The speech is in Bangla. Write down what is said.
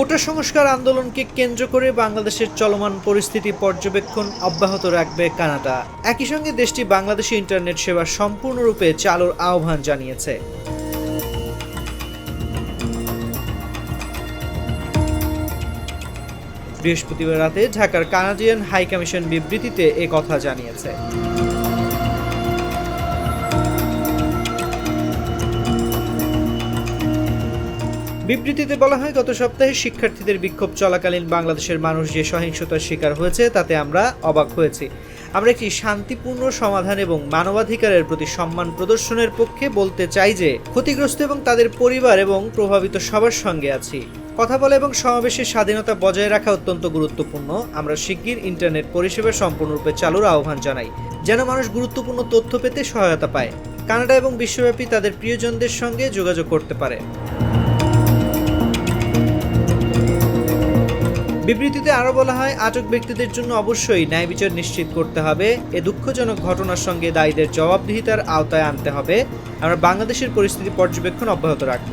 কোটা সংস্কার আন্দোলনকে কেন্দ্র করে বাংলাদেশের চলমান পরিস্থিতি পর্যবেক্ষণ অব্যাহত রাখবে কানাডা। একই সঙ্গে দেশটি বাংলাদেশি ইন্টারনেট সেবা সম্পূর্ণরূপে চালুর আহ্বান জানিয়েছে। বৃহস্পতিবার রাতে ঢাকার কানাডিয়ান হাই কমিশন বিবৃতিতে কথা জানিয়েছে। বিবৃতিতে বলা হয়, গত সপ্তাহে শিক্ষার্থীদের বিক্ষোভ চলাকালীন বাংলাদেশের মানুষ যে সহিংসতার শিকার হয়েছে, তাতে আমরা অবাক হয়েছি। আমরা একটি শান্তিপূর্ণ সমাধান এবং মানবাধিকারের প্রতি সম্মান প্রদর্শনের পক্ষে বলতে চাই যে, ক্ষতিগ্রস্ত এবং তাদের পরিবার এবং প্রভাবিত সবার সঙ্গে আছি। কথা বলা এবং সমাবেশের স্বাধীনতা বজায় রাখা অত্যন্ত গুরুত্বপূর্ণ। আমরা শিগগির ইন্টারনেট পরিষেবা সম্পূর্ণরূপে চালুর আহ্বান জানাই, যেন মানুষ গুরুত্বপূর্ণ তথ্য পেতে সহায়তা পায়। কানাডা এবং বিশ্বব্যাপী তাদের প্রিয়জনদের সঙ্গে যোগাযোগ করতে পারে। বিবৃতিতে আরও বলা হয়, আটক ব্যক্তিদের জন্য অবশ্যই ন্যায় বিচার নিশ্চিত করতে হবে। এ দুঃখজনক ঘটনার সঙ্গে দায়ীদের জবাবদিহিতার আওতায় আনতে হবে। আমরা বাংলাদেশের পরিস্থিতি পর্যবেক্ষণ অব্যাহত রাখব।